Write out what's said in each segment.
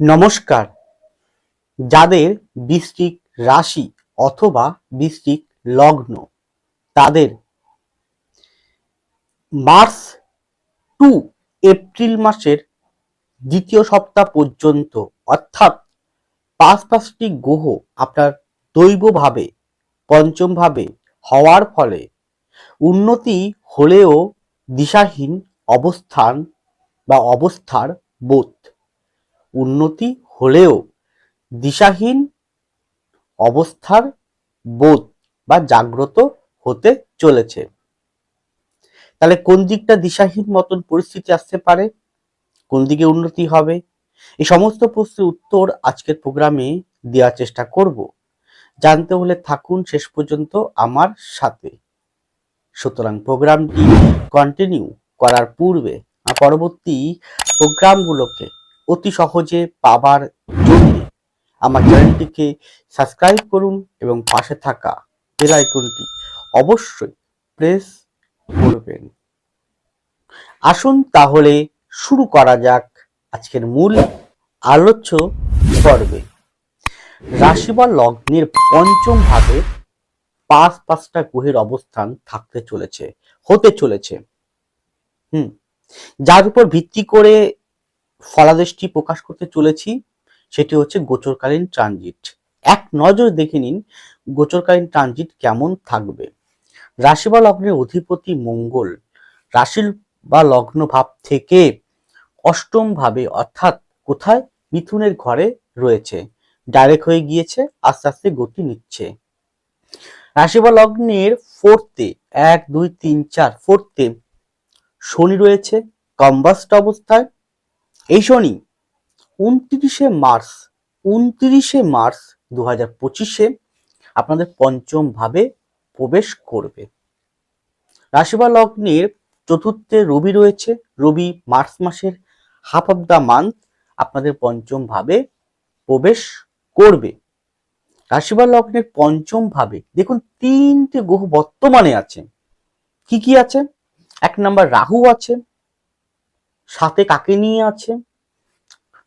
নমস্কার। যাদের বৃষ্টিক রাশি অথবা বৃষ্টিক লগ্ন, তাদের মার্চ টু এপ্রিল মাসের দ্বিতীয় সপ্তাহ পর্যন্ত, অর্থাৎ পাঁচ পাঁচটি গ্রহ আপনার দৈবভাবে, পঞ্চমভাবে হওয়ার ফলে উন্নতি হলেও দিশাহীন অবস্থান বা অবস্থার বোধ। উন্নতি হলেও দিশাহীন অবস্থার বোধ বা জাগ্রত হতে চলেছে। তাহলে কোন দিকটা দিশাহীন মতন পরিস্থিতি আসতে পারে? কোন দিকে উন্নতি হবে? এই সমস্ত প্রশ্নের উত্তর আজকের প্রোগ্রামে দেওয়ার চেষ্টা করব। জানতে হলে থাকুন শেষ পর্যন্ত আমার সাথে। সুতরাং প্রোগ্রামটি কন্টিনিউ করার পূর্বে পরবর্তী প্রোগ্রামগুলোকে অতি সহজে পাবার জন্য আমার চ্যানেলটিকে সাবস্ক্রাইব করুন এবং পাশে থাকা বেল আইকনটি অবশ্যই প্রেস করবেন। আসুন তাহলে শুরু করা যাক আজকের মূল আলোচ্য পর্বে। রাশি বা লগ্নের পঞ্চম ভাবে পাঁচ পাঁচটা গ্রহের অবস্থান থাকতে চলেছে, হতে চলেছে। হুম, যার উপর ভিত্তি করে ফলাদেশটি প্রকাশ করতে চলেছি, সেটি হচ্ছে গোচরকালীন ট্রানজিট। এক নজর দেখে নিন গোচরকালীন ট্রানজিট কেমন থাকবে। রাশি বা লগ্নের অধিপতি মঙ্গল, রাশি বা লগ্ন ভাব থেকে অষ্টম ভাবে অর্থাৎ কোথায়? মিথুনের ঘরে রয়েছে। ডাইরেক্ট হয়ে গিয়েছে, আস্তে আস্তে গতি নিচ্ছে। রাশি বা লগ্নের ফোর্থে, এক, দুই, তিন, চার, ফোর্থে শনি রয়েছে, কম্বাস্ট অবস্থায় এই শনি, উনত্রিশে মার্চ উনত্রিশে মার্চ দু হাজার পঁচিশে আপনাদের পঞ্চম ভাবে প্রবেশ করবে। রাশি বা লগ্নের চতুর্থে রবি রয়েছে, রবি মার্চ মাসের হাফ অফ দ্য মান্থ আপনাদের পঞ্চম ভাবে প্রবেশ করবে। রাশি বা লগ্নের পঞ্চম ভাবে, দেখুন তিনটে গ্রহ বর্তমানে আছে। কি কি আছে? এক নাম্বার রাহু আছে, সাথে কাকে নিয়ে আছে?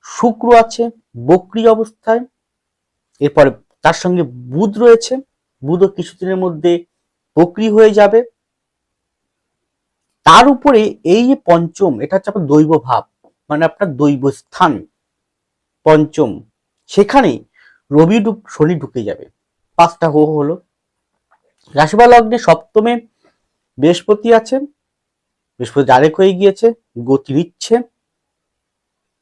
শুক্র আছে, বক্রি অবস্থায়, এরপরে তার সঙ্গে বুধ রয়েছে, বুধও কিছুদিনের মধ্যে বক্রি হয়ে যাবে। তার উপরে এই যে পঞ্চম, এটা হচ্ছে আপনার দৈব ভাব মানে আপনার দৈব স্থান, পঞ্চম। সেখানে রবি ঢুক শনি ঢুকে যাবে। পাঁচটা গ্রহ হলো। রাশিবা লগ্নে সপ্তমে বৃহস্পতি আছে, বৃহস্পতি ডাইরেক্ট হয়ে গিয়েছে, গতি নিচ্ছে।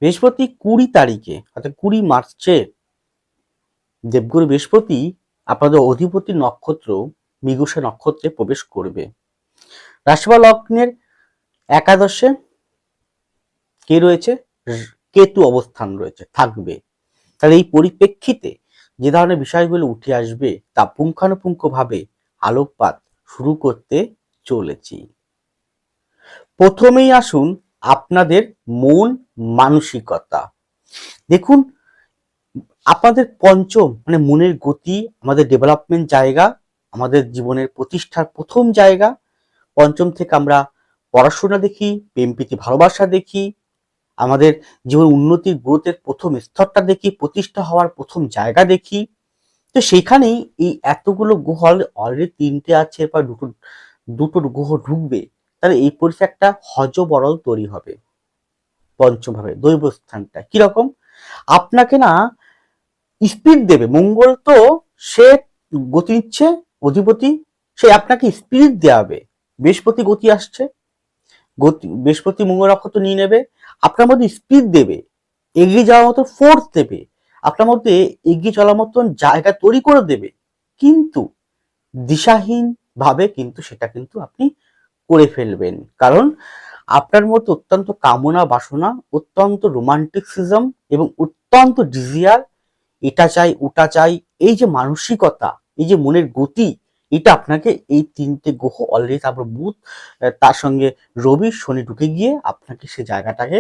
বৃহস্পতি কুড়ি তারিখে, অর্থাৎ কুড়ি মার্চে দেবগুরু বৃহস্পতি আপনাদের অধিপতি নক্ষত্র মৃগসা নক্ষত্রে প্রবেশ করবে। রাশিবা লগ্নের একাদশে কে রয়েছে? কেতু অবস্থান রয়েছে, থাকবে। তাহলে এই পরিপ্রেক্ষিতে যে ধরনের বিষয়গুলো উঠে আসবে তা পুঙ্খানুপুঙ্খভাবে আলোকপাত শুরু করতে চলেছি। প্রথমেই আসুন আপনাদের মন মানসিকতা। দেখুন, আপনাদের পঞ্চম মানে মনের গতি, আমাদের ডেভেলপমেন্ট জায়গা, আমাদের জীবনের প্রতিষ্ঠার প্রথম জায়গা। পঞ্চম থেকে আমরা পড়াশোনা দেখি প্রেম প্রীতি ভালোবাসা দেখি, আমাদের জীবন উন্নতির গ্রোথের প্রথম স্তরটা দেখি, প্রতিষ্ঠা হওয়ার প্রথম জায়গা দেখি। তো সেখানেই এই এতগুলো গ্রহ অলরেডি তিনটে আছে, বা দুটো দুটো গ্রহ ঢুকবে। তাহলে এই পরিস্থিতি একটা হজবরল তৈরি হবে। পঞ্চম ভাবে দৈব স্থানটা কীরকম? আপনাকে না স্পিড দেবে। মঙ্গল তো সে গতি নিচ্ছে, অধিপতি, সে আপনাকে স্পিড দেওয়াবে বৃহস্পতি গতি আসছে, গতি, বৃহস্পতি মঙ্গল নক্ষত্র নিয়ে নেবে, আপনার মধ্যে স্পিড দেবে, এগিয়ে যাওয়ার মতো ফোর্স দেবে, আপনার মধ্যে এগিয়ে চলার মতন জায়গা তৈরি করে দেবে। কিন্তু দিশাহীন ভাবে কিন্তু সেটা কিন্তু আপনি করে ফেলবেন। কারণ আপনার মধ্যে অত্যন্ত কামনা বাসনা, অত্যন্ত রোমান্টিকসিজম এবং অত্যন্ত ডিজিয়ার এটা চাই, ওটা চাই, এই যে মানসিকতা, এই যে মনের গতি, এটা আপনাকে এই তিনটে গ্রহ অলরেডি তারপর বুধ তার সঙ্গে রবি, শনি ঢুকে গিয়ে আপনাকে সে জায়গাটাকে,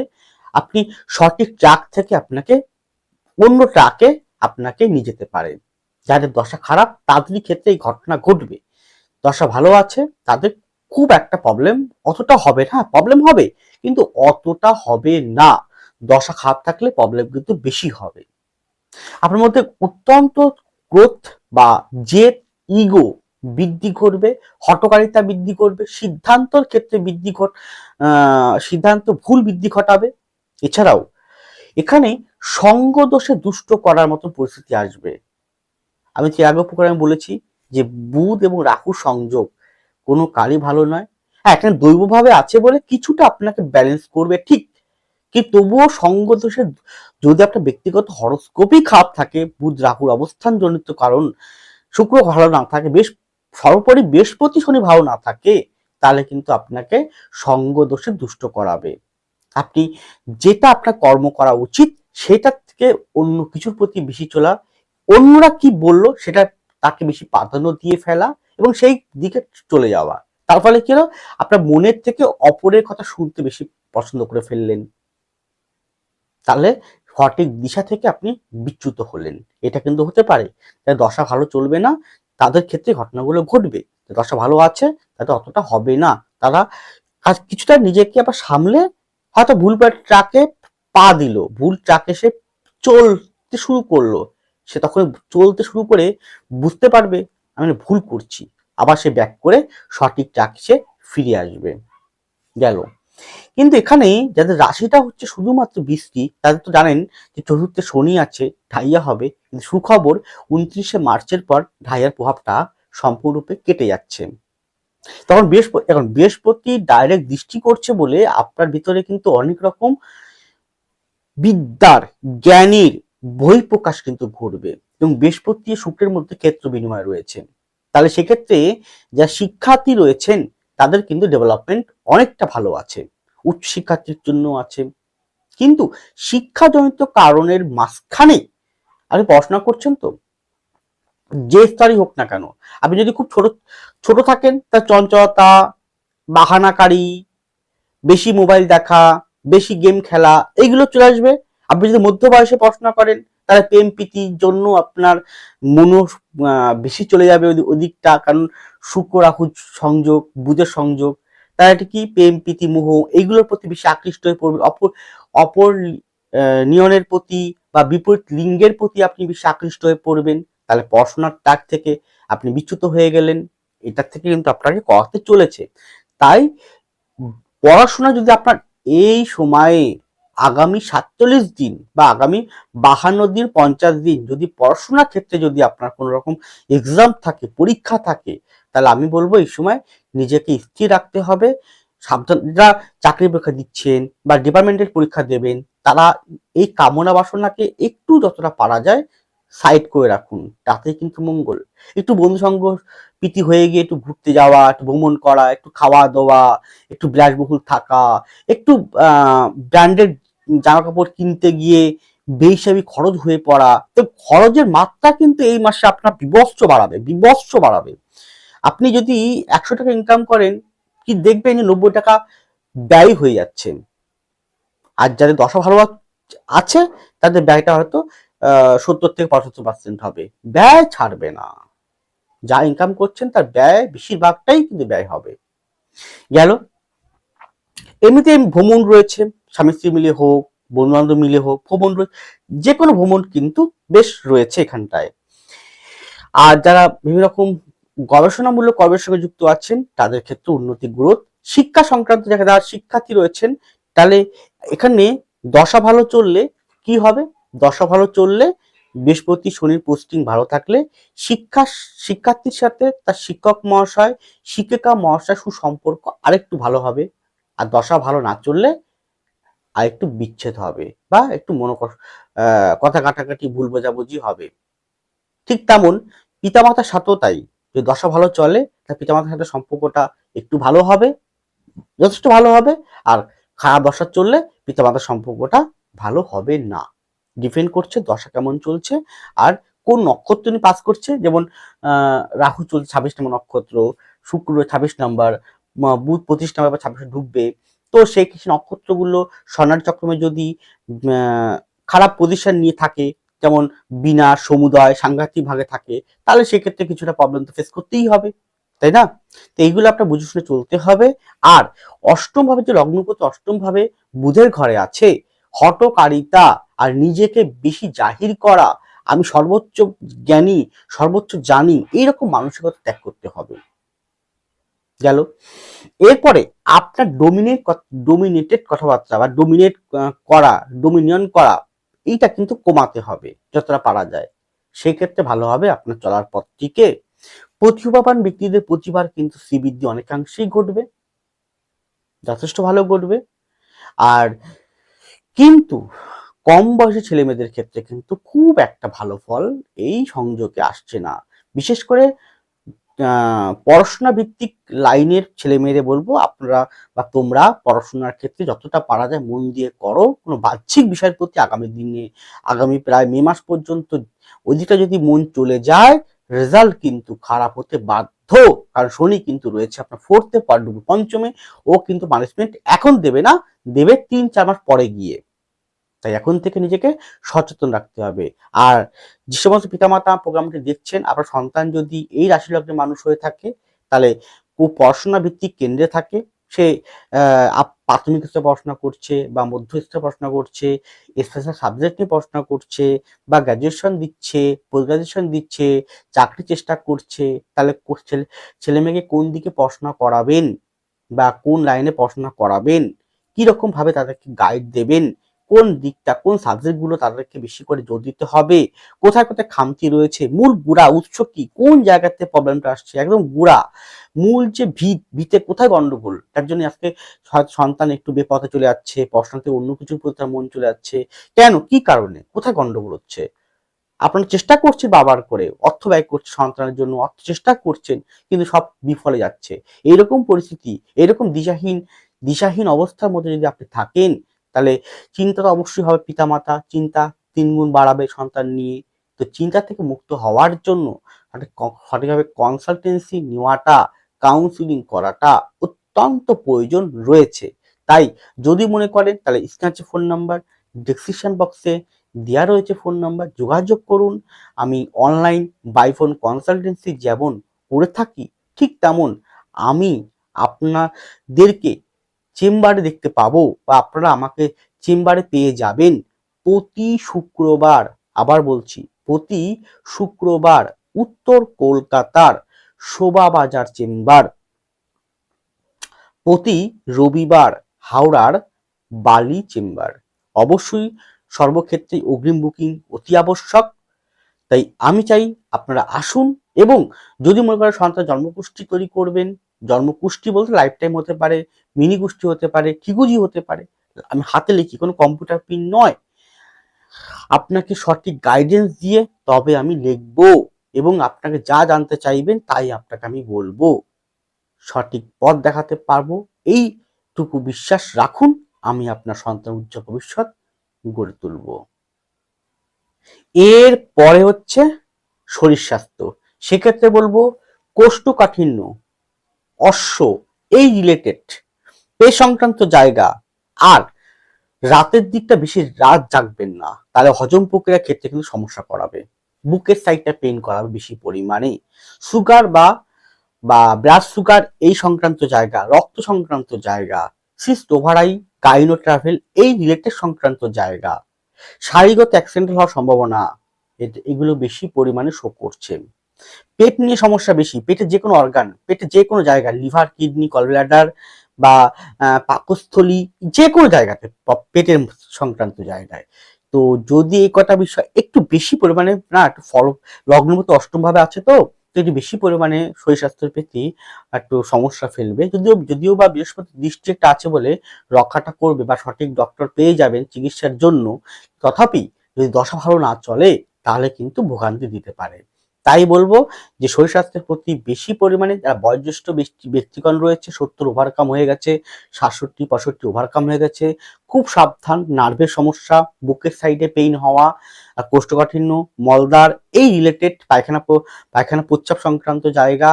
আপনি সঠিক ট্রাক থেকে আপনাকে অন্য ট্রাকে আপনাকে নিয়ে যেতে পারেন যাদের দশা খারাপ তাদেরই ক্ষেত্রে এই ঘটনা ঘটবে। দশা ভালো আছে, তাদের খুব একটা প্রবলেম অতটা হবে না। প্রবলেম হবে, কিন্তু অতটা হবে না। দশা খারাপ থাকলে প্রবলেম কিন্তু বেশি হবে। আপনার মধ্যে অত্যন্ত গ্রোথ বা জেদ ইগো বৃদ্ধি করবে, হটকারিতা বৃদ্ধি করবে, সিদ্ধান্তর ক্ষেত্রে বৃদ্ধি ঘট সিদ্ধান্ত ভুল বৃদ্ধি ঘটাবে। এছাড়াও, এখানে সঙ্গ দোষে দুষ্ট করার মতো পরিস্থিতি আসবে। আমি যে আগে প্রকারে বলেছি যে, বুধ এবং রাহু সংযোগ কোনো কালই ভালো নয়। হ্যাঁ এখানে দৈবভাবে আছে বলে কিছুটা আপনাকে ব্যালেন্স করবে, ঠিক। কি তবুও সঙ্গ দোষের যদি আপনার ব্যক্তিগত হরস্কোপই খারাপ থাকে, বুধ, রাহুর অবস্থান জনিত কারণ, শুক্র ভালো না থাকে, বেশ, সর্বোপরি বৃহস্পতি শনি ভালো না থাকে, তাহলে কিন্তু আপনাকে সঙ্গ দোষে দুষ্ট করাবে। আপনি যেটা আপনার কর্ম করা উচিত, সেটা থেকে অন্য কিছুর প্রতি বেশি চলা, অন্যরা কি বলল, সেটা তাকে বেশি প্রাধান্য দিয়ে ফেলা এবং সেই দিকে চলে যাওয়া। তার ফলে কি হলো? আপনার মনের থেকে অপরের কথা শুনতে বেশি পছন্দ করে ফেললেন। তাহলে সঠিক দিশা থেকে আপনি বিচ্যুত হলেন। এটা কিন্তু হতে পারে তাই দশা ভালো চলবে না, তাদের ক্ষেত্রে ঘটনাগুলো ঘটবে। দশা ভালো আছে, তাতে অতটা হবে না। তারা কিছুটা নিজেকে আবার সামলে হয়তো ভুল ট্রাকে পা দিল। ভুল ট্রাকে সে চলতে শুরু করল। সে তখন চলতে শুরু করে বুঝতে পারবে আমি ভুল করছি। আবার সে ব্যাক করে সঠিক সে ফিরে আসবে। গেল। কিন্তু এখানে যাদের রাশিটা হচ্ছে শুধুমাত্র বৃষ্টি, তাদের তো জানেন যে চতুর্থে শনি আছে, ঢাইয়া হবে। কিন্তু সুখবর, উনত্রিশে মার্চের পর ঢাইয়ার প্রভাবটা সম্পূর্ণরূপে কেটে যাচ্ছে। তখন বৃহস্পতি এখন বৃহস্পতি ডাইরেক্ট দৃষ্টি করছে বলে আপনার ভিতরে কিন্তু অনেক রকম বিদ্যার, জ্ঞানীর বহিঃপ্রকাশ কিন্তু ঘটবে। এবং বৃহস্পতি শুক্রের মধ্যে ক্ষেত্র বিনিময় রয়েছে। তাহলে সেক্ষেত্রে যা শিক্ষার্থী রয়েছেন, তাদের কিন্তু ডেভেলপমেন্ট অনেকটা ভালো আছে। উচ্চ শিক্ষার্থীর জন্য আছে। কিন্তু শিক্ষাজনিত কারণের মাঝখানে আপনি পড়াশোনা করছেন তো? যে স্তরই হোক না কেন। আপনি যদি খুব ছোট ছোট থাকেন তার চঞ্চলতা, বাহানাকারী, বেশি মোবাইল দেখা, বেশি গেম খেলা এইগুলো চলে আসবে। আপনি যদি মধ্য বয়সে পড়াশোনা করেন, তাহলে প্রেম প্রীতির জন্য আপনার মনো বেশি চলে যাবে ওদিকটা। কারণ শুক্র রাহু সংযোগ বুধের সংযোগ তারা এটা কি? প্রেম প্রীতি, মোহ এইগুলোর প্রতি বেশি আকৃষ্ট হয়ে পড়বে। অপর অপর নিয়নের প্রতি বা বিপরীত লিঙ্গের প্রতি আপনি বেশি আকৃষ্ট হয়ে পড়বেন। তাহলে পড়াশোনার টাক থেকে আপনি বিচ্যুত হয়ে গেলেন। এটার থেকে কিন্তু আপনাকে করাতে চলেছে। তাই, পড়াশোনা যদি আপনার এই সময়ে আগামী সাতচল্লিশ দিন বা আগামী বাহান্ন দিন, পঞ্চাশ দিন যদি পড়াশোনার ক্ষেত্রে যদি আপনার কোনো রকম এক্সাম থাকে, পরীক্ষা থাকে, তাহলে আমি বলব এই সময় নিজেকে স্থির রাখতে হবে। সাবধান যারা চাকরি পরীক্ষা দিচ্ছেন বা ডিপার্টমেন্টের পরীক্ষা দেবেন, তারা এই কামনা বাসনাকে একটু যতটা পারা যায় সাইড করে রাখুন, তাতে কিন্তু মঙ্গল। একটু বন্ধু সঙ্গ হয়ে গিয়ে একটু ঘুরতে যাওয়া, একটু ভ্রমণ করা, একটু খাওয়া দাওয়া একটু বিলাসবহুল থাকা, একটু ব্র্যান্ডেড জামা কাপড় কিনতে গিয়ে বেহিসাবি খরচ হয়ে পড়া, তো খরচের মাত্রা কিন্তু এই মাসে আপনার বিবস্ত্র বাড়াবে বিবস্ত্র বাড়াবে। আপনি যদি একশো টাকা ইনকাম করেন, কি দেখবেন নব্বই টাকা ব্যয় হয়ে যাচ্ছে। আর যাদের দশা ভালো আছে, তাদের ব্যয়টা হয়তো সত্তর থেকে পঁচাত্তর পার্সেন্ট হবে। ব্যয় ছাড়বে না। যা ইনকাম করছেন, তার ব্যয় বেশিরভাগটাই কিন্তু ব্যয় হবে। গেল। এমনিতে ভ্রমণ রয়েছে। স্বামী স্ত্রী মিলে হোক বন্ধু বান্ধব মিলে হোক, ভ্রমণ যে কোনো ভ্রমণ কিন্তু বেশ রয়েছে এখানটায়। আর যারা বিভিন্ন রকম গবেষণামূলক কর্মের সঙ্গে যুক্ত আছেন, তাদের ক্ষেত্রে উন্নতি গ্রোথ, শিক্ষা সংক্রান্ত যারা যারা শিক্ষার্থী রয়েছেন, তাহলে এখানে দশা ভালো চললে কি হবে? দশা ভালো চললে বৃহস্পতি শনির পোস্টিং ভালো থাকলে শিক্ষা শিক্ষার্থীর সাথে তার শিক্ষক মহাশয়, শিক্ষিকা মহাশয় সুসম্পর্ক আরেকটু ভালো হবে। আর দশা ভালো না চললে আর একটু বিচ্ছেদ হবে বা একটু মনো কথা কাটাকাটি ভুল বোঝাবুঝি হবে। ঠিক তেমন পিতামাতার সাথেও তাই। যদি দশা ভালো চলে তার পিতামাতার সাথে সম্পর্কটা একটু ভালো হবে, যথেষ্ট ভালো হবে। আর খারাপ দশা চললে পিতামাতার সম্পর্কটা ভালো হবে না। ডিপেন্ড করছে দশা কেমন চলছে আর কোন নক্ষত্র নিয়ে পাস করছে। যেমন রাহু চলছে ছাব্বিশ নম্বর নক্ষত্র, শুক্র ছাব্বিশ নম্বর বুধ পঁচিশ নম্বর বা ছাব্বিশে ঢুকবে। তো সেই নক্ষত্রগুলো স্বর্ণার চক্রমে যদি খারাপ পজিশন নিয়ে থাকে, যেমন বিনা সমুদয়, সাংঘাতিক ভাগে থাকে, তাহলে সেক্ষেত্রে কিছুটা প্রবলেম তো ফেস করতেই হবে, তাই না? তো এইগুলো আপনার বুঝে শুনে চলতে হবে। আর অষ্টম ভাবে যে লগ্নপতি অষ্টম ভাবে বুধের ঘরে আছে হটকারিতা আর নিজেকে বেশি জাহির করা, আমি সর্বোচ্চ জ্ঞানী, সর্বোচ্চ জানি, এইরকম মানসিকতা ত্যাগ করতে হবে। গেল। এরপরে আপনার ডোমিনেট ডোমিনেটেড কথাবার্তা বা ডোমিনেট করা ডোমিনিয়ন করা, এইটা কিন্তু কমাতে হবে যতটা পারা যায়। সেই ক্ষেত্রে ভালো হবে আপনার চলার পথটিকে। প্রতিভাবান ব্যক্তিদের প্রতিভার কিন্তু শ্রীবৃদ্ধি অনেকাংশেই ঘটবে। যথেষ্ট ভালো ঘটবে। আর কিন্তু কম বয়সী ছেলে মেয়েদের ক্ষেত্রে কিন্তু খুব একটা ভালো ফল এই সংযোগে আসছে না। বিশেষ করে পড়াশোনা ভিত্তিক লাইনের ছেলে মেয়েদের বলব, আপনারা বা তোমরা পড়াশোনার ক্ষেত্রে যতটা পারা যায় মন দিয়ে করো, কোনো বাহ্যিক বিষয়ের প্রতি আগামী দিনে, আগামী প্রায় মে মাস পর্যন্ত ওইদিকটা যদি মন চলে যায় রেজাল্ট কিন্তু খারাপ হতে বাধ্য। কারণ শনি কিন্তু রয়েছে আপনার ফোর্থে পঞ্চমে, ও কিন্তু পানিশমেন্ট এখন দেবে না, দেবে তিন, চার মাস পরে গিয়ে। তাই এখন থেকে নিজেকে সচেতন রাখতে হবে। আর যে সমস্ত পিতামাতা প্রোগ্রামটি দেখছেন, আপনার সন্তান যদি এই রাশি লগ্নের মানুষ হয়ে থাকে, তাহলে পড়াশোনা ভিত্তিক কেন্দ্রে থাকে। সে প্রাথমিক স্তরে পড়াশোনা করছে বা মধ্য স্তরে পড়াশোনা করছে স্পেশাল সাবজেক্ট নিয়ে পড়াশোনা করছে বা গ্র্যাজুয়েশন দিচ্ছে পোস্ট গ্রাজুয়েশন দিচ্ছে, চাকরি চেষ্টা করছে, তাহলে ছেলে ছেলে মেয়েকে কোন দিকে পড়াশোনা করাবেন বা কোন লাইনে পড়াশোনা করাবেন? কি রকম ভাবে তাদেরকে গাইড দেবেন? কোন দিকটা, কোন সাবজেক্টগুলো তাদেরকে বেশি করে জোর দিতে হবে? কোথায় কোথায় খামতি রয়েছে? মূল গুড়া উৎস কি? কোন জায়গাতে প্রবলেমটা আসছে? একদম গুড়া। মূল যে ভিত, ভিতে কোথায় গন্ডগোল? তার জন্য আজকে সন্তান একটু বেপথে চলে যাচ্ছে পড়াশোনাতে অন্য কিছুর প্রতি তার মন চলে যাচ্ছে। কেন? কি কারণে? কোথায় গন্ডগোল হচ্ছে? আপনারা চেষ্টা করছেন বাবার করে, অর্থ ব্যয় করছে সন্তানের জন্য, অর্থ চেষ্টা করছেন, কিন্তু সব বিফলে যাচ্ছে। এইরকম পরিস্থিতি এরকম দিশাহীন দিশাহীন অবস্থার মধ্যে যদি আপনি থাকেন তাহলে চিন্তা তো অবশ্যই হবে পিতামাতা, চিন্তা তিনগুণ বাড়াবে সন্তান নিয়ে। তো চিন্তা থেকে মুক্ত হওয়ার জন্য সঠিকভাবে কনসালটেন্সি নেওয়াটা কাউন্সিলিং করাটা অত্যন্ত প্রয়োজন রয়েছে। তাই যদি মনে করেন তাহলে স্ক্যাচে ফোন নাম্বার ডেসক্রিপশন বক্সে দেওয়া রয়েছে ফোন নাম্বার, যোগাযোগ করুন। আমি অনলাইন বাই ফোন কনসালটেন্সি যেমন করে থাকি, ঠিক তেমন আমি আপনাদেরকে চেম্বারে দেখতে পাবো বা আপনারা আমাকে চেম্বারে পেয়ে যাবেন। প্রতি শুক্রবার, আবার বলছি, প্রতি শুক্রবার উত্তর কলকাতার শোভাবাজার চেম্বার, প্রতি রবিবার হাওড়ার বালি চেম্বার। অবশ্যই সর্বক্ষেত্রে অগ্রিম বুকিং অতি আবশ্যক। তাই আমি চাই আপনারা আসুন এবং যদি মনে করেন সন্তান জন্মকুষ্ঠি তৈরি করবেন জন্মকুষ্ঠি বলতে লাইফ টাইম হতে পারে মিনি কুষ্টি হতে পারে ঠিকুজি হতে পারে। আমি হাতে লিখি, কোনো কম্পিউটার পিন নয়। আপনাকে সঠিক গাইডেন্স দিয়ে তবে আমি লিখব এবং আপনাকে যা জানতে চাইবেন তাই আপনাকে আমি বলব। সঠিক পথ দেখাতে পারব, এইটুকু বিশ্বাস রাখুন, আমি আপনার সন্তান উজ্জ্বল ভবিষ্যৎ গড়ে তুলব। এর পরে হচ্ছে শরীর স্বাস্থ্য। সেক্ষেত্রে বলব কোষ্ঠকাঠিন্য। অশ্ব, এই রিলেটেড পে সংক্রান্ত জায়গা আর রাতের দিকটা বেশি রাত জাগবেন না। তাহলে হজম প্রক্রিয়ার ক্ষেত্রে কিন্তু সমস্যা করাবে বুকের সাইডটা পেন করাবে বেশি পরিমাণে সুগার বা বা ব্লাড সুগার এই সংক্রান্ত জায়গা, রক্ত সংক্রান্ত জায়গা সিস্ট ওভারাই কাইনো ট্রাভেল এই রিলেটেড সংক্রান্ত জায়গা। শারীরগত অ্যাক্সিডেন্ট হওয়ার সম্ভাবনা এগুলো বেশি পরিমাণে শো করছে। পেট নিয়ে সমস্যা বেশি পেটে যে কোনো অর্গান পেটে যে কোনো জায়গা লিভার কিডনি কলব্লাডার বা পাকস্থলী, যে কোনো জায়গাতে পেটের সংক্রান্ত জায়গায়। তো যদি এই কটা বিষয় একটু বেশি পরিমাণে, না, একটু ফল লগ্নমতো অষ্টম ভাবে আছে তো একটু বেশি পরিমাণে শরীর স্বাস্থ্যের প্রতি একটু সমস্যা ফেলবে। যদিও যদিও বা বৃহস্পতি দৃষ্টি একটা আছে বলে রক্ষাটা করবে বা সঠিক ডক্টর পেয়ে যাবেন চিকিৎসার জন্য। তথাপি যদি দশা ভালো না চলে, তাহলে কিন্তু ভোগান্তি দিতে পারে। তাই বলব যে শরীর স্বাস্থ্যের প্রতি বেশি পরিমাণে যারা বয়োজ্যেষ্ঠ ব্যক্তিগণ রয়েছে, সত্তর ওভারকাম হয়ে গেছে, সাতষট্টি, পঁয়ষট্টি ওভারকাম হয়ে গেছে, খুব সাবধান নার্ভের সমস্যা, বুকের সাইডে পেইন হওয়া কোষ্ঠকাঠিন্য মলদার এই রিলেটেড পায়খানা পায়খানা প্রচ্চাপ সংক্রান্ত জায়গা,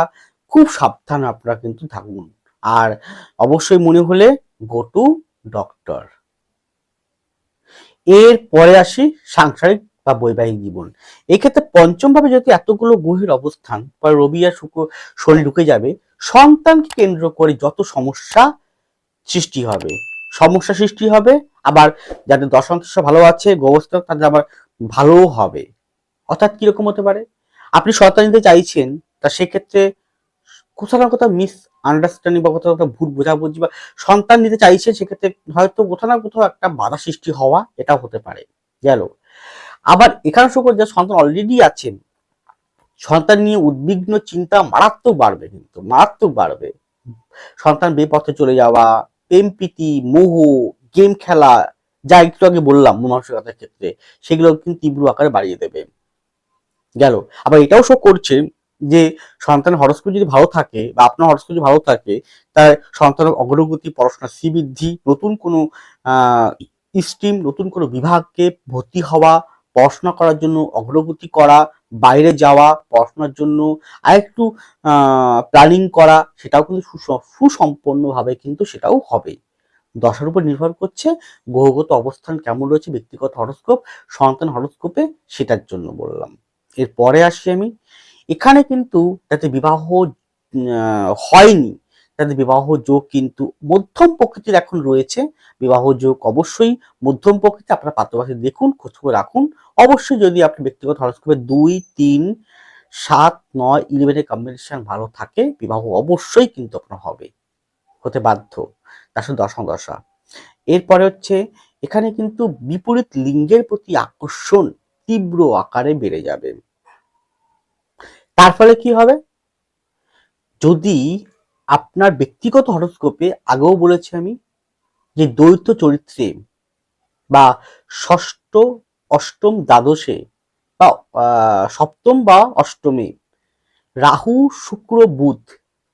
খুব সাবধান আপনারা কিন্তু থাকুন। আর অবশ্যই মনে হলে গো টু ডক্টর এর পরে আসি সাংসারিক বা বৈবাহিক জীবন। এক্ষেত্রে পঞ্চম ভাবে যদি এতগুলো গ্রহের অবস্থান বা রবি আর শুক্র শনি ঢুকে যাবে, সন্তানকে কেন্দ্র করে যত সমস্যা সৃষ্টি হবে, সমস্যা সৃষ্টি হবে, আবার যাদের দশাংশ ভালো আছে গোবস্থ তাদের আবার ভালোও হবে। অর্থাৎ কীরকম হতে পারে? আপনি সন্তান নিতে চাইছেন, তা সেক্ষেত্রে কোথাও না কোথাও মিস আন্ডারস্ট্যান্ডিং বা কোথাও কোথাও ভুল বোঝাবুঝি বা সন্তান নিতে চাইছেন সেক্ষেত্রে হয়তো কোথাও না কোথাও একটা বাধা সৃষ্টি হওয়া এটাও হতে পারে। গেল। আবার এখানে শুকর যে সন্তান অলরেডি আছেন, সন্তান নিয়ে উদ্বিগ্ন চিন্তা মারাত্মক বাড়বে কিন্তু, মারাত্মক বাড়বে। সন্তান বেপথে চলে যাওয়া, প্রেম প্রীতি, মোহ গেম খেলা, যা একটু আগে বললাম মানসিকতার ক্ষেত্রে, সেগুলো কিন্তু তীব্র আকারে বাড়িয়ে দেবে। গেল। আবার এটাও শো করছে যে সন্তানের হরস্কোপ যদি ভালো থাকে বা আপনার হরস্কোপ যদি ভালো থাকে, তার সন্তানের অগ্রগতি, পড়াশোনার শ্রীবৃদ্ধি, নতুন কোনো স্ট্রিম নতুন কোনো বিভাগকে ভর্তি হওয়া পড়াশোনা করার জন্য অগ্রগতি করা, বাইরে যাওয়া, পড়াশোনার জন্য আরেকটু প্ল্যানিং করা, সেটাও কিন্তু সুসম্পন্নভাবে কিন্তু সেটাও হবে। দশার উপর নির্ভর করছে গ্রহগত অবস্থান কেমন রয়েছে, ব্যক্তিগত হরস্কোপ, সন্তান হরস্কোপে সেটার জন্য বললাম। এরপরে আসি আমি। এখানে কিন্তু যাতে বিবাহ হয়নি তাদের বিবাহ যোগ কিন্তু মধ্যম প্রকৃতির এখন রয়েছে। বিবাহ যোগ অবশ্যই মধ্যম প্রকৃতি আপনার পাত্রপাশে দেখুন খোঁজখবর রাখুন। অবশ্যই যদি আপনি ব্যক্তিগত হরস্কোপে দুই, তিন, সাত, নয় ইলেভেনের কম্বিনেশন ভালো থাকে, বিবাহ অবশ্যই কিন্তু আপনার হবে। হতে বাধ্য। তার সাথে দশম দশা এরপরে হচ্ছে, এখানে কিন্তু বিপরীত লিঙ্গের প্রতি আকর্ষণ তীব্র আকারে বেড়ে যাবে। তার ফলে কি হবে? যদি আপনার ব্যক্তিগত হরস্কোপে আগেও বলেছি আমি যে দ্বৈত চরিত্রে বা ষষ্ঠ, অষ্টম, দ্বাদশে বা সপ্তম বা অষ্টমে রাহু, শুক্র, বুধ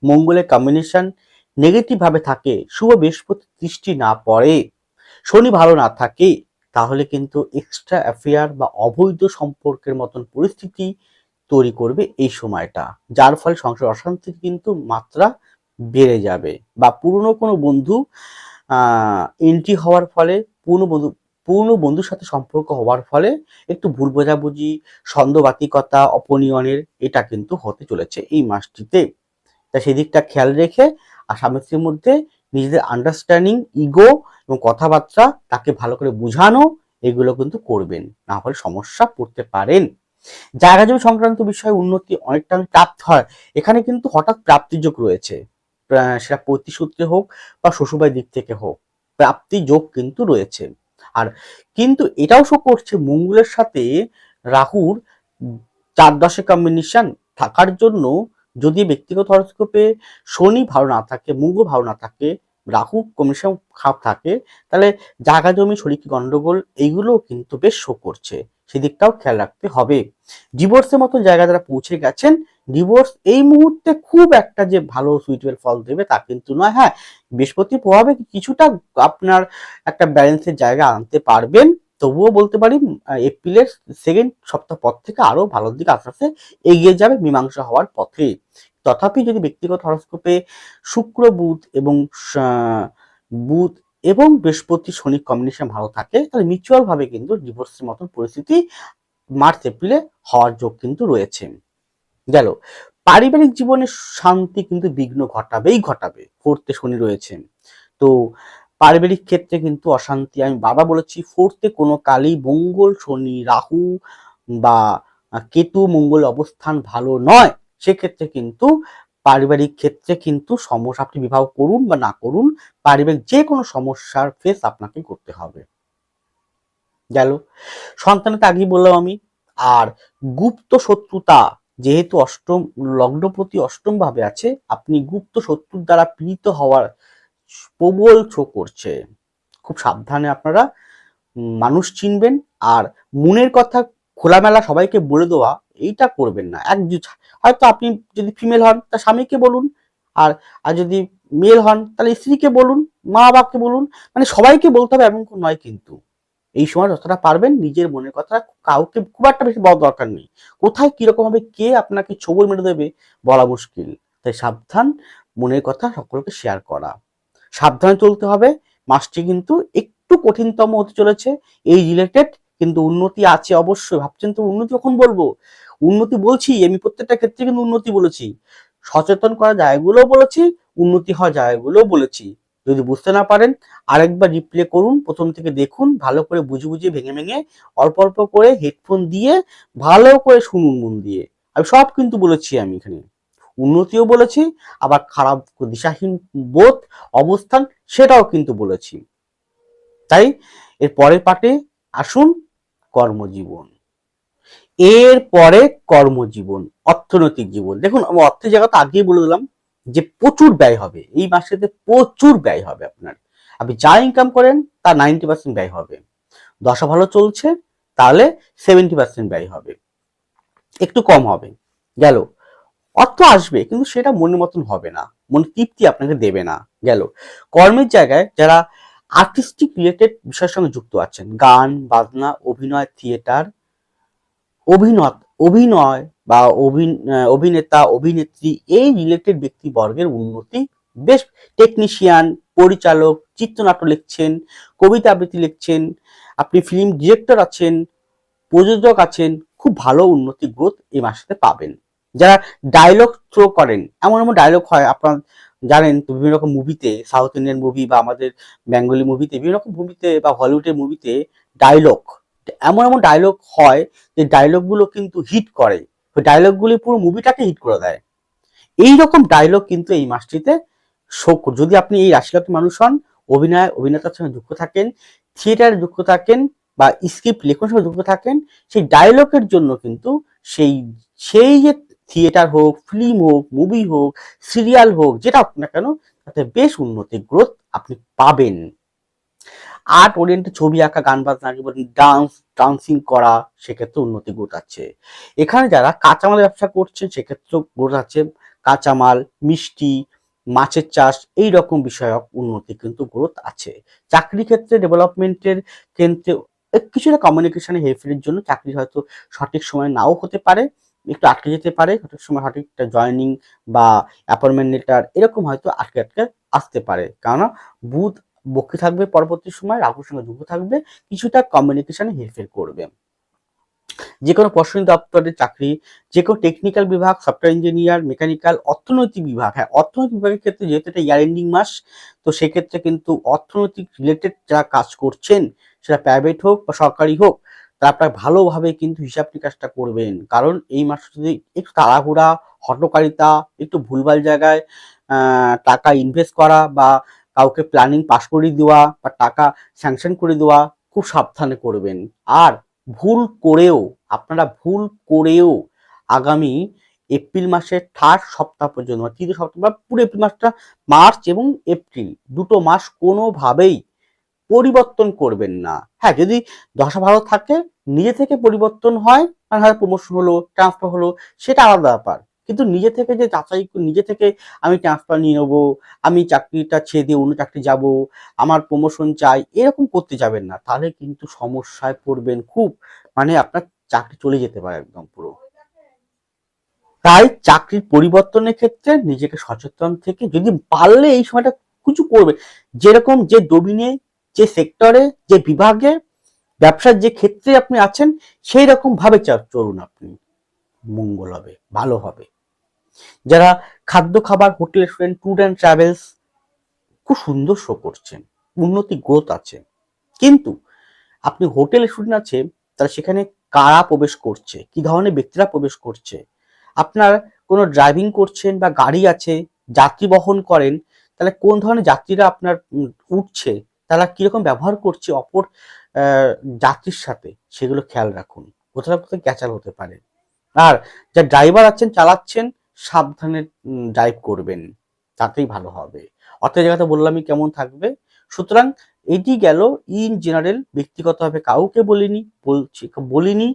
মঙ্গলের কম্বিনেশন নেগেটিভ ভাবে থাকে, শুভ বৃহস্পতি দৃষ্টি না পড়ে, শনি ভালো না থাকে, তাহলে কিন্তু এক্সট্রা অ্যাফেয়ার বা অবৈধ সম্পর্কের মতন পরিস্থিতি তৈরি করবে এই সময়টা। যার ফলে সংসার অশান্তির কিন্তু মাত্রা বেড়ে যাবে বা পুরনো কোনো বন্ধু এন্ট্রি হওয়ার ফলে, পুরনো বন্ধু, পুরনো বন্ধুর সাথে সম্পর্ক হওয়ার ফলে একটু ভুল বোঝাবুঝি সন্দেহবাতিকতা অপনিয়নের এটা কিন্তু হতে চলেছে এই মাসটিতে। তা সেদিকটা খেয়াল রেখে আর স্বামী মধ্যে নিজেদের আন্ডারস্ট্যান্ডিং ইগো এবং কথাবার্তা তাকে ভালো করে বুঝানো, এগুলো কিন্তু করবেন। না হলে সমস্যা পড়তে পারেন। জায়গা জমি সংক্রান্ত বিষয়ে উন্নতি অনেকটা প্রাপ্ত হয়। এখানে কিন্তু হঠাৎ প্রাপ্তিযোগ রয়েছে। সেটা প্রতিসূত্রে হোক বা শ্বশুরবাড়ির দিক থেকে হোক, প্রাপ্তি যোগ কিন্তু রয়েছে। আর কিন্তু এটাও শো করছে মঙ্গলের সাথে রাহুর চার দশে কম্বিনেশন থাকার জন্য যদি ব্যক্তিগত হরস্কোপে শনি ভালো না থাকে, মঙ্গল ভালো না থাকে, রাহু কমিশন খাপ থাকে, তাহলে জায়গা জমি, শরীর গন্ডগোল এইগুলোও কিন্তু বেশ শো করছে। সেদিকটাও খেয়াল রাখতে হবে। ডিভোর্সের মতো জায়গা যারা পৌঁছে গেছেন ডিভোর্স এই মুহূর্তে খুব একটা যে ভালো সুইটেবল ফল দেবে তা কিন্তু নয়। হ্যাঁ বৃহস্পতি প্রভাবে কিছুটা আপনার একটা ব্যালেন্সের জায়গা আনতে পারবেন। তবুও বলতে পারি এপ্রিলের সেকেন্ড সপ্তাহ পর থেকে আরও ভালোর দিকে আস্তে আস্তে এগিয়ে যাবে মীমাংসা হওয়ার পথে। তথাপি যদি ব্যক্তিগত হরস্কোপে শুক্র, বুধ এবং বুধ এবং বৃহস্পতি, শনি, কম্বিনেশন ভালো থাকে, তাহলে মিউচুয়াল ভাবে কিন্তু ডিভোর্সের মতন পরিস্থিতি মার্চ, এপ্রিলে হওয়ার যোগ কিন্তু রয়েছে। গেল। পারিবারিক জীবনে শান্তি কিন্তু বিঘ্ন ঘটাবেই ঘটাবে ফোর্থে শনি রয়েছে। তো পারিবারিক ক্ষেত্রে কিন্তু অশান্তি, আমি বাবা বলেছি ফোর্থে কোনো কালই মঙ্গল, শনি, রাহু বা কেতু মঙ্গল অবস্থান ভালো নয়। সেক্ষেত্রে কিন্তু পারিবারিক ক্ষেত্রে কিন্তু সমস্যা আপনি বিবাহ করুন বা না করুন, পারিবারিক যে কোনো সমস্যার ফেস আপনাকে করতে হবে। গেল। সন্তানকে আগেই বললাম আমি, আর গুপ্ত শত্রুতা যেহেতু অষ্টম লগ্নপতি অষ্টম ভাবে আছে, আপনি গুপ্ত শত্রুর দ্বারা পীড়িত হওয়ার প্রবল ছো করছে। খুব সাবধানে আপনারা মানুষ চিনবেন। আর মনের কথা খোলামেলা সবাইকে বলে দেওয়া এইটা করবেন না। এক হয়তো আপনি যদি ফিমেল হন তার স্বামীকে বলুন, আর আর যদি মেল হন, তাহলে স্ত্রীকে বলুন মা বাবাকে বলুন মানে সবাইকে বলতে হবে, এমন নয় কিন্তু। এই সময় যতটা পারবেন, নিজের মনের কথা কাউকে খুব একটা বেশি বলা দরকার নেই। কোথায় কীরকম ভাবে কে আপনাকে ছবল মেরে দেবে, বলা মুশকিল। তাই সাবধান মনের কথা সকলকে শেয়ার করা। সাবধানে চলতে হবে। মাসটি কিন্তু একটু কঠিনতম হতে চলেছে। এই রিলেটেড কিন্তু উন্নতি আছে অবশ্যই। ভাবছেন তো উন্নতি কখন বলব? উন্নতি বলছি, আমি প্রত্যেকটা ক্ষেত্রে কিন্তু উন্নতি বলেছি। সচেতন করা জায়গাগুলো বলেছি, উন্নতি হওয়া জায়গাগুলো বলেছি। যদি বুঝতে না পারেন, আরেকবার রিপ্লে করুন, প্রথম থেকে দেখুন, ভালো করে বুঝে বুঝে, ভেঙে ভেঙে, অল্প অল্প করে হেডফোন দিয়ে, ভালো করে শুনুন মন দিয়ে। আমি সব কিন্তু বলেছি আমি এখানে। উন্নতিও বলেছি, আবার খারাপ দিশাহীন বোধ, অবস্থান, সেটাও কিন্তু বলেছি। তাই, এর পরের পাটে আসুন কর্মজীবন। এর পরে কর্মজীবন, অর্থনৈতিক জীবন। দেখুন, আমি অর্থের জায়গা তো আগেই বলে দিলাম যে প্রচুর ব্যয় হবে। এই মাসেতে প্রচুর ব্যয় হবে আপনার। আপনি যা ইনকাম করেন তা নাইনটি পার্সেন্ট ব্যয় হবে। দশা ভালো চলছে, তাহলে সেভেন্টি পার্সেন্ট ব্যয় হবে। একটু কম হবে। গেল। অর্থ আসবে, কিন্তু সেটা মনের মতন হবে না। মনে তৃপ্তি আপনাকে দেবে না। গেল। কর্মের জায়গায় যারা আর্টিস্টিক রিলেটেড বিষয়ের সঙ্গে যুক্ত আছেন। গান, বাজনা, অভিনয় থিয়েটার অভিনয় অভিনয় বা অভিনেতা, অভিনেত্রী এই রিলেটেড ব্যক্তিবর্গের উন্নতি বেশ টেকনিশিয়ান পরিচালক, চিত্রনাট্য লিখছেন, কবিতা আবৃত্তি লিখছেন, আপনি ফিল্ম ডিরেক্টর আছেন, প্রযোজক আছেন, খুব ভালো উন্নতি গ্রোথ এই মাসেতে পাবেন। যারা ডায়লগ থ্রো করেন, এমন এমন ডায়লগ হয়, আপনার জানেন তো বিভিন্ন রকম মুভিতে সাউথ ইন্ডিয়ান মুভি বা আমাদের বেঙ্গলি মুভিতে বিভিন্ন রকম মুভিতে বা হলিউডের মুভিতে ডায়লগ এমন এমন ডায়লগ হয় যে ডায়লগগুলো কিন্তু হিট করে। ডায়লগগুলি পুরো মুভিটাকে হিট করে দেয়। এই রকম ডায়লগ কিন্তু এই মাসটিতে শো যদি আপনি এই রাশিগত মানুষ হন, অভিনয়, অভিনেতার সঙ্গে যুক্ত থাকেন থিয়েটারে যুক্ত থাকেন বা স্ক্রিপ্ট লেখনের সঙ্গে যুক্ত থাকেন, সেই ডায়লগের জন্য কিন্তু সেই সেই যে থিয়েটার হোক, ফিল্ম হোক, মুভি হোক, সিরিয়াল হোক, যেটা হোক না কেন, তাতে বেশ উন্নতি গ্রোথ আপনি পাবেন। আর্ট ওরিয়েন্টেড ছবি আঁকা, গান বাজনা বলেন ডান্স ডান্সিং করা, সেক্ষেত্রে উন্নতি গ্রোথ আছে এখানে যারা কাঁচামাল ব্যবসা করছেন, সেক্ষেত্রেও গ্রোথ আছে কাঁচামাল, মিষ্টি, মাছের চাষ, এই রকম বিষয়ক উন্নতি কিন্তু গ্রোথ আছে। চাকরি ক্ষেত্রে ডেভেলপমেন্টের ক্ষেত্রে কিছুটা কমিউনিকেশনে হেরফেরের জন্য চাকরি হয়তো সঠিক সময় নাও হতে পারে। একটু আটকে যেতে পারে সঠিক সময় সঠিক জয়নিং বা অ্যাপয়েন্টমেন্ট লেটার এরকম হয়তো আটকে আটকে আসতে পারে। কেননা বুধ বক্ষে থাকবে পরবর্তী সময়, রাহুর সঙ্গে যুক্ত থাকবে, কিছুটা কমিউনিকেশনে হেরফের করবে। যে কোনো প্রশাসনিক দপ্তরের চাকরি, যে কোনো টেকনিক্যাল বিভাগ সফটওয়্যার ইঞ্জিনিয়ার মেকানিক্যাল অর্থনৈতিক বিভাগ হ্যাঁ অর্থনৈতিক বিভাগের ক্ষেত্রে যেহেতু এটা ইয়ার এন্ডিং মাস, তো সেক্ষেত্রে কিন্তু অর্থনৈতিক রিলেটেড যারা কাজ করছেন, সেটা প্রাইভেট হোক বা সরকারি হোক তারা আপনার ভালোভাবে কিন্তু হিসাব নিকাশটা করবেন। কারণ এই মাসে যদি একটু তাড়াহুড়া, হটকারিতা, একটু ভুলভাল জায়গায় টাকা ইনভেস্ট করা বা কাউকে প্ল্যানিং পাস করে দেওয়া বা টাকা স্যাংশন করে দেওয়া খুব সাবধানে করবেন। আর ভুল করেও, আপনারা ভুল করেও আগামী এপ্রিল মাসের থার্ড সপ্তাহ পর্যন্ত তৃতীয় সপ্তাহ বা পুরো এপ্রিল মাসটা মার্চ এবং এপ্রিল দুটো মাস কোনোভাবেই পরিবর্তন করবেন না। হ্যাঁ যদি দশা ভালো থাকে, নিজে থেকে পরিবর্তন হয় মানে হয়তো প্রমোশন হলো ট্রান্সফার হলো, সেটা আলাদা ব্যাপার। কিন্তু নিজে থেকে যে যাচাই নিজে থেকে আমি ট্রান্সফার নিয়ে নেব, আমি চাকরিটা ছেড়ে দিয়ে অন্য চাকরি যাব, আমার প্রমোশন চাই, এরকম করতে যাবেন না। তাহলে কিন্তু সমস্যায় পড়বেন খুব। মানে আপনার চাকরি চলে যেতে পারে একদম পুরো। তাই চাকরির পরিবর্তনের ক্ষেত্রে নিজেকে সচেতন থেকে যদি পারলে এই সময়টা কিছু করবে। যেরকম যে ডোমিনে যে সেক্টরে যে বিভাগে ব্যবসার যে ক্ষেত্রে আপনি আছেন, সেই রকম ভাবে চলুন আপনি। মঙ্গল হবে, ভালো হবে। যারা খাদ্য খাবার, hotel restaurant tour and travels খুব সুন্দর শো করছেন, উন্নতি গ্রোথ আছে। কিন্তু আপনি হোটেল রেস্টুরেন্ট আছে, তারা সেখানে কারা প্রবেশ করছে, কি ধরনের ব্যক্তিরা প্রবেশ করছে, আপনার কোনো ড্রাইভিং করছেন বা গাড়ি আছে, যাত্রী বহন করেন, তাহলে কোন ধরনের যাত্রীরা আপনার উঠছে তারা কীরকম ব্যবহার করছে অপর যাত্রীর সাথে, সেগুলো খেয়াল রাখুন। কোথাও কোথাও ক্যাচাল হতে পারে। আর যা ড্রাইভার আছেন, চালাচ্ছেন, সাবধানে ড্রাইভ করবেন। তাতেই ভালো হবে। অর্থের জায়গাতে বললামই কেমন থাকবে। সুতরাং এটি গেল ইন জেনারেল ব্যক্তিগতভাবে কাউকে বলিনি, বলছি, বলিনি,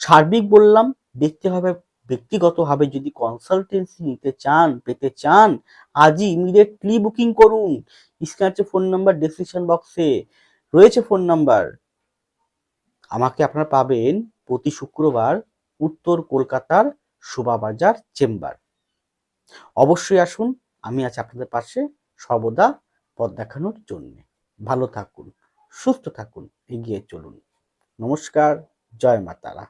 সার্বিক বললাম ব্যক্তিভাবে ব্যক্তিগতভাবে যদি কনসালটেন্সি নিতে চান, পেতে চান, আজই ইমিডিয়েটলি বুকিং করুন। স্ক্রিনে ফোন নাম্বার ডেসক্রিপশন বক্সে রয়েছে ফোন নাম্বার আমাকে আপনারা পাবেন প্রতি শুক্রবার উত্তর কলকাতার শোভাবাজার চেম্বার। অবশ্যই আসুন, আমি আছি আপনাদের পাশে সর্বদা পথ দেখানোর জন্য। ভালো থাকুন, সুস্থ থাকুন, এগিয়ে চলুন। নমস্কার, জয় মাতারা।